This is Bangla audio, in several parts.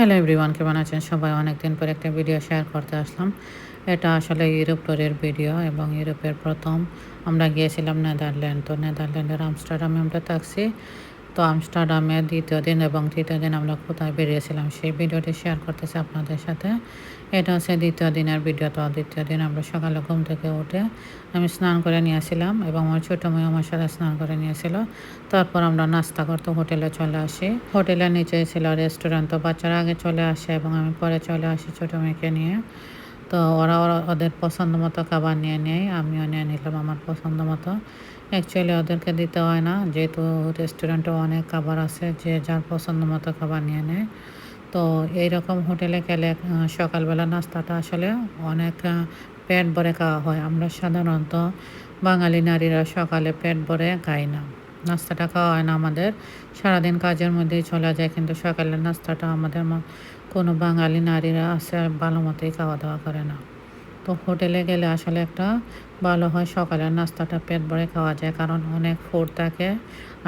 হ্যালো এভরিওয়ান কেমন আছেন? সবাই অনেকদিন পর একটা ভিডিও শেয়ার করতে আসলাম। এটা আসলে ইউরোপ ট্যুরের ভিডিও এবং ইউরোপের প্রথম। আমরা গিয়েছিলাম নেদারল্যান্ড। তো নেদারল্যান্ডের আমস্টারডামে আমরা থাকছি। তো আমস্টারডামে দ্বিতীয় দিন এবং তৃতীয় দিন আমরা কোথায় বেরিয়েছিলাম সেই ভিডিওটি শেয়ার করতেছি আপনাদের সাথে। এটা হচ্ছে দ্বিতীয় দিনের ভিডিও তো দ্বিতীয় দিন আমরা সকালে ঘুম থেকে উঠে আমি স্নান করে নিয়েছিলাম এবং আমার ছোটো মেয়ে আমার সাথে স্নান করে নিয়েছিল। তারপর আমরা নাস্তা করতে হোটেলে চলে আসি। হোটেলের নিচে ছিল রেস্টুরেন্ট তো বাচ্চারা আগে চলে আসে এবং আমি পরে চলে আসি ছোটো মেয়েকে নিয়ে। তো ওরা ওদের পছন্দ মতো খাবার নিয়ে নেয়, আমিও নিয়ে নিলাম আমার পছন্দ মতো। অ্যাকচুয়ালি ওদেরকে দিতে হয় না, যেহেতু রেস্টুরেন্টে অনেক খাবার আছে, যে যার পছন্দ মতো খাবার নিয়ে নেয়। তো এইরকম হোটেলে গেলে সকালবেলা নাস্তাটা আসলে অনেক পেট ভরে খাওয়া হয়। আমরা সাধারণত বাঙালি নারীরা সকালে পেট ভরে খাই না। নাস্তাটা খাওয়া হয় না আমাদের। সারাদিন কাজের মধ্যেই চলে যায়, কিন্তু সকালের নাস্তাটা আমাদের কোনো বাঙালি নারীরা আছে ভালো মতোই খাওয়া দাওয়া করে না। তো হোটেলে গেলে আসলে একটা ভালো হয়, সকালের নাস্তাটা পেট ভরে খাওয়া যায়, কারণ অনেক ফুড থাকে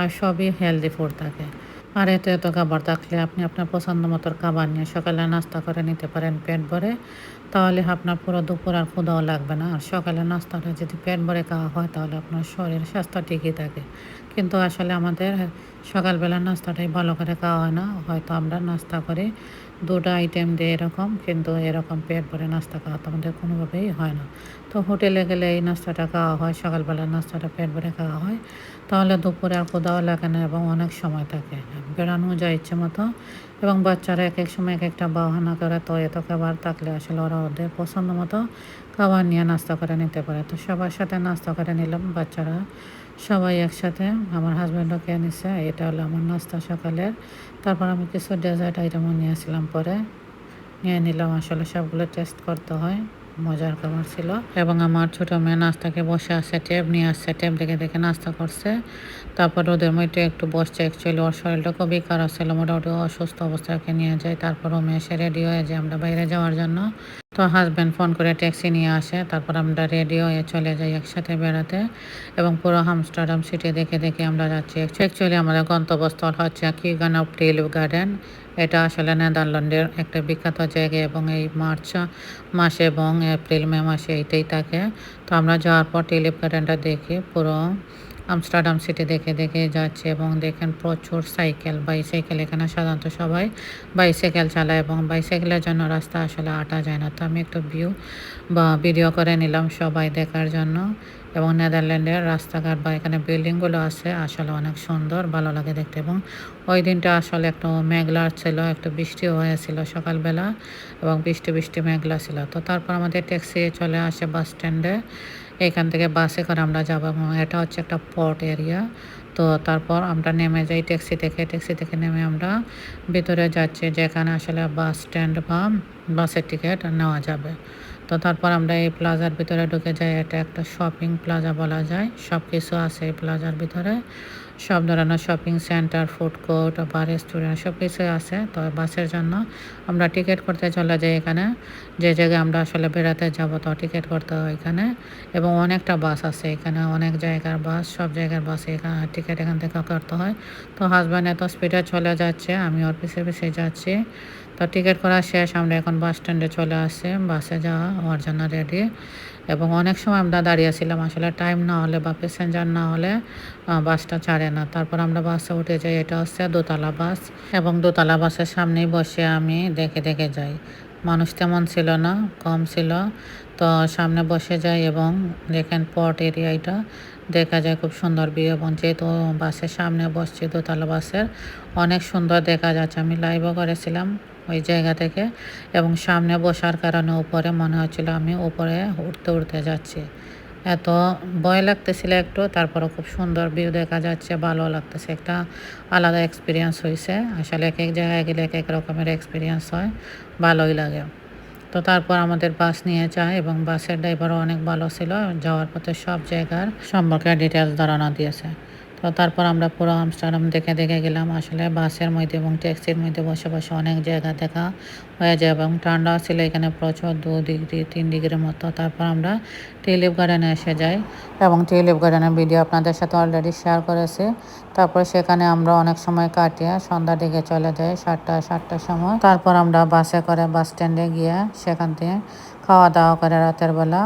আর সবই হেলদি ফুড থাকে। আর এত এত খাবার থাকলে আপনি আপনার পছন্দ মতো খাবার নিয়ে সকালে নাস্তা করে নিতে পারেন পেট ভরে, তাহলে আপনার পুরো দুপুর আর ক্ষুদাও লাগবে না। আর সকালে নাস্তাটা যদি পেট ভরে খাওয়া হয়, তাহলে আপনার শরীর স্বাস্থ্য ঠিকই থাকে। কিন্তু আসলে আমাদের সকালবেলা নাস্তাটাই ভালো করে খাওয়া হয় না। হয়তো আমরা নাস্তা করি দুটো আইটেম দিয়ে এরকম, কিন্তু এরকম পেট ভরে নাস্তা খাওয়া তো আমাদের কোনোভাবেই হয় না। তো হোটেলে গেলে এই নাস্তাটা খাওয়া হয়, সকালবেলার নাস্তাটা পেট ভরে খাওয়া হয়। তাহলে দুপুরে আর কোথাও লাগে না এবং অনেক সময় থাকে। বেড়ানো যায় ইচ্ছে মতো এবং বাচ্চারা এক এক সময় এক একটা বাহানা করে, তো এত খাবার থাকলে আসলে ওরা ওদের পছন্দ মতো খাবার নিয়ে নাস্তা করে নিতে পারে। তো সবার সাথে নাস্তা করে নিলাম বাচ্চারা। সবাই একসাথে, আমার হাজব্যান্ডও খেয়ে নিছে, এটা হলো আমার নাস্তা সকালের। তারপর আমি কিছু ডেজার্ট আইটেমও নিয়েছিলাম পরে। নিয়ে নিলাম, আসলে সবগুলো টেস্ট করতে হয়, মজার খাবার ছিল। এবং আমার ছোটো মেয়ে নাস্তাকে বসে আছে টেপ নিয়ে আসছে টেপ দেখে দেখে নাস্তা করছে। তারপর ওদের মধ্যে একটু বসছে অ্যাকচুয়ালি ওর শরীরটা খুবই খারাপ ছিল, মোটামুটি অসুস্থ অবস্থাকে নিয়ে যায় তারপর ও মেয়ে এসে রেডি হয়ে যায় আমরা বাইরে যাওয়ার জন্য। তো হাজব্যান্ড ফোন করে ট্যাক্সি নিয়ে আসে, তারপর আমরা রেডি হয়ে চলে যাই একসাথে বেড়াতে এবং পুরো হামস্টারডাম সিটি দেখে দেখে আমরা যাচ্ছি। অ্যাকচুয়ালি আমাদের গন্তব্যস্থল হচ্ছে কিগান অফ টিলিভ গার্ডেন এটা আসলে নেদারল্যান্ডের একটা বিখ্যাত জায়গা এবং এই মার্চ মাসে এবং এপ্রিল মে মাসে এইটাই থাকে। তো আমরা যাওয়ার পর টিলিপ গার্ডেনটা দেখি পুরো আমস্টারডাম সিটি দেখে দেখে যাচ্ছে এবং দেখেন প্রচুর সাইকেল, বাইসাইকেল। এখানে সাধারণত সবাই বাইসাইকেল চালায় এবং বাইসাইকেলের জন্য রাস্তা আসলে আটা যায় না। তো আমি একটু ভিউ বা ভিডিও করে নিলাম সবাই দেখার জন্য। এবং নেদারল্যান্ডের রাস্তাঘাট বা এখানে বিল্ডিংগুলো আছে, আসলে অনেক সুন্দর, ভালো লাগে দেখতে। এবং ওই দিনটা আসলে একটু মেঘলা ছিল, একটু বৃষ্টিও হয়েছিল সকালবেলা এবং বৃষ্টি বৃষ্টি মেঘলা ছিল। তো তারপর আমাদের ট্যাক্সি চলে আসে বাস স্ট্যান্ডে এখান থেকে বাসে করে আমরা যাব। এবং এটা হচ্ছে একটা পট এরিয়া তো তারপর আমরা নেমে যাই ট্যাক্সি থেকে। ট্যাক্সি থেকে নেমে আমরা ভিতরে যাচ্ছি, যেখানে আসলে বাস স্ট্যান্ড বা বাসের টিকিট নেওয়া যাবে। তো তারপর আমরা এই প্লাজার ভিতরে ঢুকে যাই, এটা একটা শপিং প্লাজা বলা যায়। সব কিছু আছে এই প্লাজার ভিতরে। সব ধরনের শপিং সেন্টার ফুড কোর্ট বা রেস্টুরেন্ট সব কিছুই আছে। তো বাসের জন্য আমরা টিকিট করতে চলে যাই এখানে। যে জায়গায় আমরা আসলে বেড়াতে যাব, তো টিকিট করতে হয় এখানে। এবং অনেকটা বাস আছে এখানে, অনেক জায়গার বাস, সব জায়গার বাসে এখানে টিকিট এখান থেকে করতে হয়। তো হাজব্যান্ড এত স্পিডে চলে যাচ্ছে, আমি ওর পিছে পিছিয়ে যাচ্ছি। তো টিকিট করা শেষ, আমরা এখন বাস স্ট্যান্ডে চলে আসছি বাসে যাওয়া হওয়ার জন্য রেডি এবং অনেক সময় আমরা দাঁড়িয়েছিলাম আসলে টাইম না হলে বা প্যাসেঞ্জার না হলে বাসটা ছাড়ে না। তারপর আমরা বাসে উঠে যাই, এটা হচ্ছে দোতলা বাস এবং দোতলা বাসের সামনেই বসে আমি দেখে দেখে যাই। মানুষ তেমন ছিল না, কম ছিল। তো সামনে বসে যাই এবং দেখেন পট এরিয়া এরিয়াটা দেখা যায় খুব সুন্দর ভিউ এবং যেহেতু বাসের সামনে বসছি দোতলা বাসের অনেক সুন্দর দেখা যাচ্ছে। আমি লাইভও করেছিলাম। ওই জায়গা থেকে এবং সামনে বসার কারণে উপরে মনে হচ্ছিল আমি উপরে উঠতে উঠতে যাচ্ছি। এত ভয় লাগতেছিল একটু তারপরে খুব সুন্দর ভিউ দেখা যাচ্ছে, ভালো লাগতেছে। একটা আলাদা এক্সপিরিয়েন্স হয়েছে আসলে এক এক জায়গায় গেলে এক এক রকমের এক্সপিরিয়েন্স হয়, ভালোই লাগে। তো তারপর আমাদের বাস নিয়ে যায় এবং বাসের ড্রাইভারও অনেক ভালো ছিল, যাওয়ার পথে সব জায়গার সম্পর্কে ডিটেলস ধারণা দিয়েছে। তো তারপর আমরা পুরো আমস্টারডাম দেখে দেখে গেলাম। আসলে বাসের মধ্যে এবং ট্যাক্সির মধ্যে বসে বসে অনেক জায়গা দেখা হয়ে যায় এবং ঠান্ডা ছিল এখানে প্রচুর, দু ডিগ্রি, তিন ডিগ্রির মতো। তারপর আমরা টিউলিপ গার্ডেনে এসে যাই এবং টিউলিপ গার্ডেনের ভিডিও আপনাদের সাথে অলরেডি শেয়ার করেছি। তারপর সেখানে আমরা অনেক সময় কাটিয়ে সন্ধ্যার দিকে চলে যাই, সাতটা, সাতটার সময়। তারপর আমরা বাসে করে বাস স্ট্যান্ডে গিয়ে সেখান থেকে খাওয়া দাওয়া করে রাতের বেলা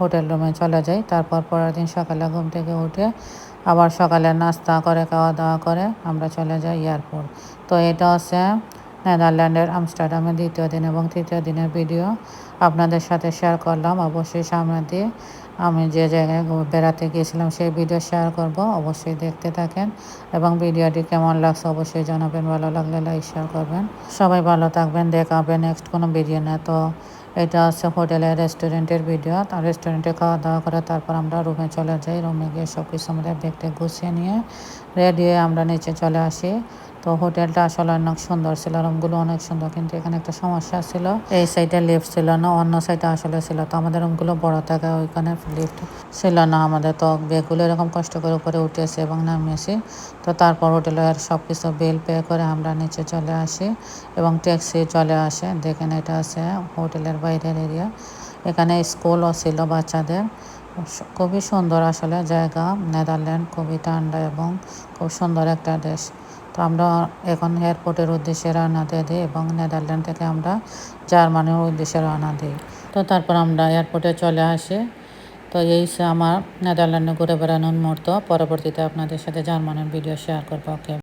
হোটেল রুমে চলে যাই। তারপর পরের দিন সকালে ঘুম থেকে উঠে আবার সকালে নাস্তা করে খাওয়া দাওয়া করে আমরা চলে যাই এয়ারপোর্ট তো এটা হচ্ছে নেদারল্যান্ডের আমস্টারডামের দ্বিতীয় দিন এবং তৃতীয় দিনের ভিডিও আপনাদের সাথে শেয়ার করলাম। অবশ্যই সামনে দিয়ে আমি যে জায়গায় বেড়াতে গিয়েছিলাম সেই ভিডিও শেয়ার করব। অবশ্যই দেখতে থাকেন এবং ভিডিওটি কেমন লাগছে অবশ্যই জানাবেন। ভালো লাগলে লাইক শেয়ার করবেন। সবাই ভালো থাকবেন। দেখা হবে নেক্সট কোনো ভিডিও না তো এটা আছে হোটেলের রেস্টুরেন্টের ভিডিও। তার রেস্টুরেন্টে খাওয়া দাওয়া করে তারপর আমরা রুমে চলে যাই। রুমে গিয়ে সব কিছু আমাদের ব্যাগটা গুছিয়ে নিয়ে রেডি হয়ে আমরা নিচে চলে আসি। তো হোটেলটা আসলে অনেক সুন্দর ছিল, রুমগুলো অনেক সুন্দর, কিন্তু এখানে একটা সমস্যা ছিল। এই সাইডে লিফট ছিল না, অন্য সাইডে আসলে ছিল। তো আমাদের রুমগুলো বড় থাকে, ওইখানে লিফট ছিল না আমাদের। তো ব্যাগগুলো এরকম কষ্ট করে উপরে উঠেছে এবং নামিয়েছি। তো তারপর হোটেলের সব কিছু বিল পে করে আমরা নিচে চলে আসি এবং ট্যাক্সি চলে আসে। দেখেন এটা আছে হোটেলের বাইরের এরিয়া এখানে স্কুলও ছিল বাচ্চাদের। খুবই সুন্দর আসলে জায়গা। নেদারল্যান্ড খুবই ঠান্ডা এবং খুব সুন্দর একটা দেশ। তো আমরা এখন এয়ারপোর্টের উদ্দেশ্যে রওনা দিয়ে দিই এবং নেদারল্যান্ড থেকে আমরা জার্মানির উদ্দেশ্যে রওনা দিই। তো তারপর আমরা এয়ারপোর্টে চলে আসি। তো এই আমার নেদারল্যান্ডে ঘুরে বেড়ানোর মুহূর্ত, পরবর্তীতে আপনাদের সাথে জার্মানির ভিডিও শেয়ার করব ওকে